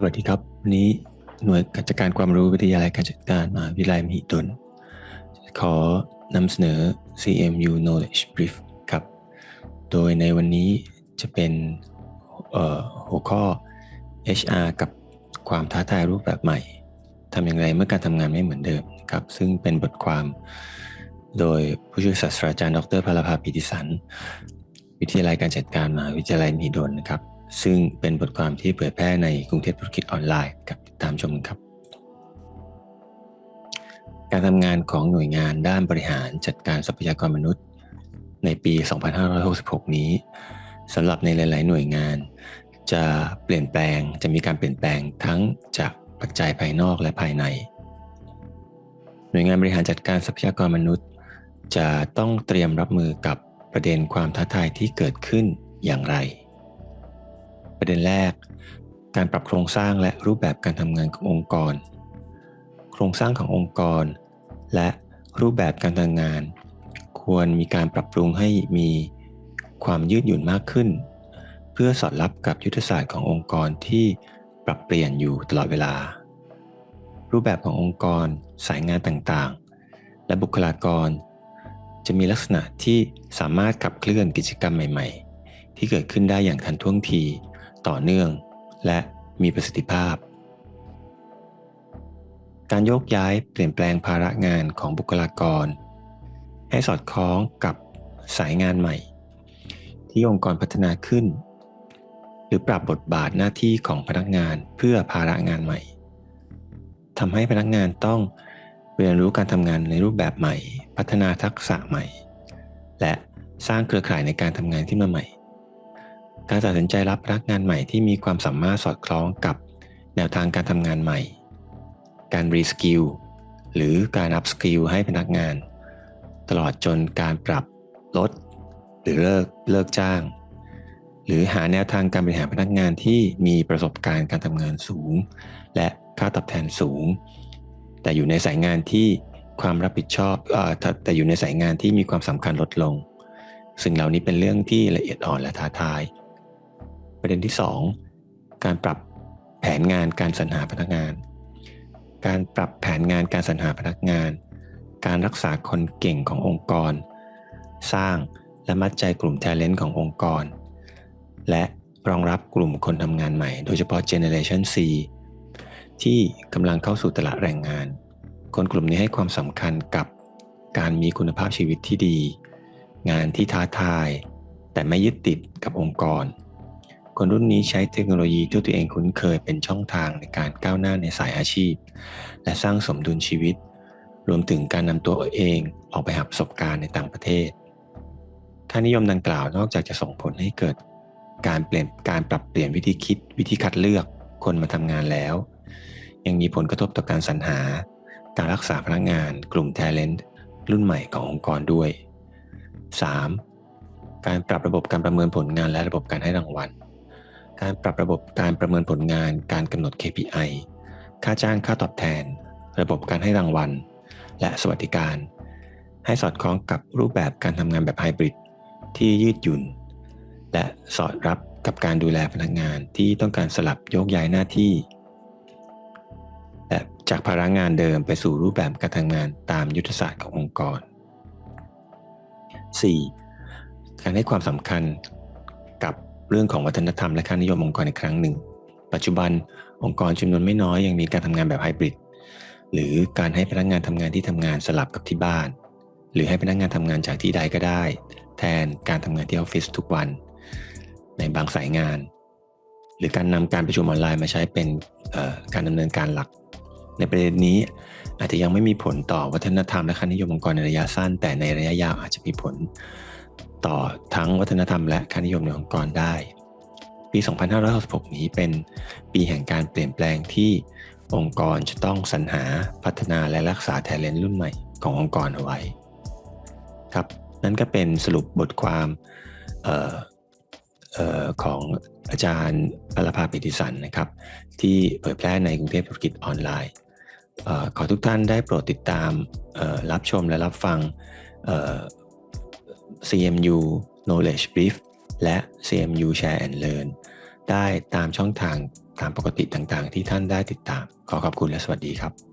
สวัสดีครับวันนี้หน่วยกิจการความรู้วิทยาลัยการจัดการมหาวิทยาลัยมหิดล ขอนำเสนอ CMU Knowledge Brief ครับ โดยในวันนี้จะเป็นหัวข้อ HR กับความท้าทายรูปแบบใหม่ทำอย่างไรเมื่อการทำงานไม่เหมือนเดิมครับ ซึ่งเป็นบทความโดยผู้ช่วยศาสตราจารย์ ดรพลภาปิติสัน วิทยาลัยการจัดการมหาวิทยาลัยมหิดลนะครับ ซึ่งเป็นบทความที่เผยแพร่ในกรุงเทพธุรกิจออนไลน์กับติดตามชมครับ การทำงานของหน่วยงานด้านบริหารจัดการทรัพยากรมนุษย์ ในปี 2566 นี้สำหรับในหลาย ๆ หน่วยงาน จะเปลี่ยนแปลงจะมีการเปลี่ยนแปลงทั้งจากปัจจัยภายนอกและภายใน หน่วยงานบริหารจัดการทรัพยากรมนุษย์ จะต้องเตรียมรับมือกับประเด็นความท้าทายที่เกิดขึ้นอย่างไร ประเด็นแรก การปรับโครงสร้างและรูปแบบการทำงานขององค์กร โครงสร้างขององค์กร และรูปแบบการทำงาน ควรมีการปรับปรุงให้มีความยืดหยุ่นมากขึ้น เพื่อสอดรับกับยุทธศาสตร์ขององค์กรที่ปรับเปลี่ยนอยู่ตลอดเวลา รูปแบบขององค์กร สายงานต่างๆ และบุคลากร จะมีลักษณะที่สามารถขับเคลื่อนกิจกรรมใหม่ ๆ ที่เกิดขึ้นได้อย่างทันท่วงที ต่อเนื่อง และมีประสิทธิภาพ การโยกย้ายเปลี่ยนแปลงภาระงานของบุคลากร ให้สอดคล้องกับสายงานใหม่ ที่องค์กรพัฒนาขึ้น หรือปรับบทบาทหน้าที่ของพนักงานเพื่อภาระงานใหม่ทำให้พนักงานต้องเรียนรู้การทำงานในรูปแบบใหม่ พัฒนาทักษะใหม่ และสร้างเครือข่ายในการทำงานที่มาใหม่ การตัดสินใจรับพนักงานใหม่ที่มีความสามารถสอดคล้องกับแนวทางการทำงานใหม่ การรีสกิลหรือการอัพสกิลให้พนักงาน ตลอดจนการปรับลด หรือเลิกเลิกจ้าง หรือหาแนวทางการบริหารพนักงานที่มีประสบการณ์การทำงานสูง และค่าตอบแทนสูง แต่อยู่ในสายงานที่ความรับผิดชอบอแต่อยู่ในสายงานที่มีความสำคัญลดลง ซึ่งเหล่านี้เป็นเรื่องที่ละเอียดอ่อนและท้าทาย ประเด็นที่ 2 การปรับแผนงานการสรรหาพนักงาน การปรับแผนงานการสรรหาพนักงาน การรักษาคนเก่งขององค์กร สร้างและมัดใจกลุ่ม Talent ขององค์กร และรองรับกลุ่มคนทำงานใหม่ โดยเฉพาะ Generation C ที่กำลังเข้าสู่ตลาดแรงงาน คนกลุ่มนี้ให้ความสำคัญกับการมีคุณภาพชีวิตที่ดี งานที่ท้าทาย แต่ไม่ยึดติดกับองค์กร คนรุ่นนี้ใช้เทคโนโลยีที่ตัวเองคุ้นเคยเป็นช่องทางในการก้าวหน้าในสายอาชีพ และสร้างสมดุลชีวิต รวมถึงการนำตัวเองออกไปหาประสบการณ์ในต่างประเทศค่านิยมดังกล่าวนอกจากจะส่งผลให้เกิด การเปลี่ยนการปรับเปลี่ยนวิธีคิด วิธีคัดเลือกคนมาทำงานแล้ว ยังมีผลกระทบต่อการสรรหา การรักษาพนักงาน กลุ่ม Talent รุ่นใหม่ขององค์กรด้วย 3. การปรับระบบการประเมินผลงานและระบบการให้รางวัล การปรับระบบการประเมินผลงาน การกำหนด KPI ค่าจ้างค่าตอบแทน ระบบการให้รางวัล และสวัสดิการ ให้สอดคล้องกับรูปแบบการทำงานแบบไฮบริดที่ยืดหยุ่น และสอดรับกับการดูแลพนักงานที่ต้องการสลับโยกย้ายหน้าที่ และจากภาระงานเดิมไปสู่รูปแบบการทำงานตามยุทธศาสตร์ขององค์กร 4. การให้ความสำคัญ เรื่องของวัฒนธรรมและค่านิยมองค์กรอีกครั้งหนึ่ง ปัจจุบันองค์กรจำนวนไม่น้อยยังมีการทำงานแบบไฮบริดหรือการให้พนักงานทำงานที่ทำงานสลับกับที่บ้าน หรือให้พนักงานทำงานจากที่ใดก็ได้ แทนการทำงานที่ออฟฟิศทุกวัน ในบางสายงาน หรือการนำการประชุมออนไลน์มาใช้เป็นการดำเนินการหลัก ในประเด็นนี้อาจจะยังไม่มีผลต่อวัฒนธรรมและค่านิยมองค์กรในระยะสั้น แต่ในระยะยาวอาจจะมีผล ต่อทั้งวัฒนธรรมและค่านิยมในองค์กรได้ ปี 2566 นี้เป็นปีแห่งการเปลี่ยนแปลงที่องค์กรจะต้องสรรหาพัฒนาและรักษาแทเลนต์รุ่นใหม่ขององค์กรเอาไว้ครับนั่นก็เป็นสรุปบทความออของอาจารย์อลภาปิติสันนะครับ ที่เผยแพร่ในกรุงเทพธุรกิจออนไลน์อขอทุกท่านได้โปรดติดตามรับชมและรับฟัง CMU Knowledge Brief และ CMU Share and Learn ได้ตามช่องทางตามปกติต่างๆ ที่ท่านได้ติดตาม ขอขอบคุณและสวัสดีครับ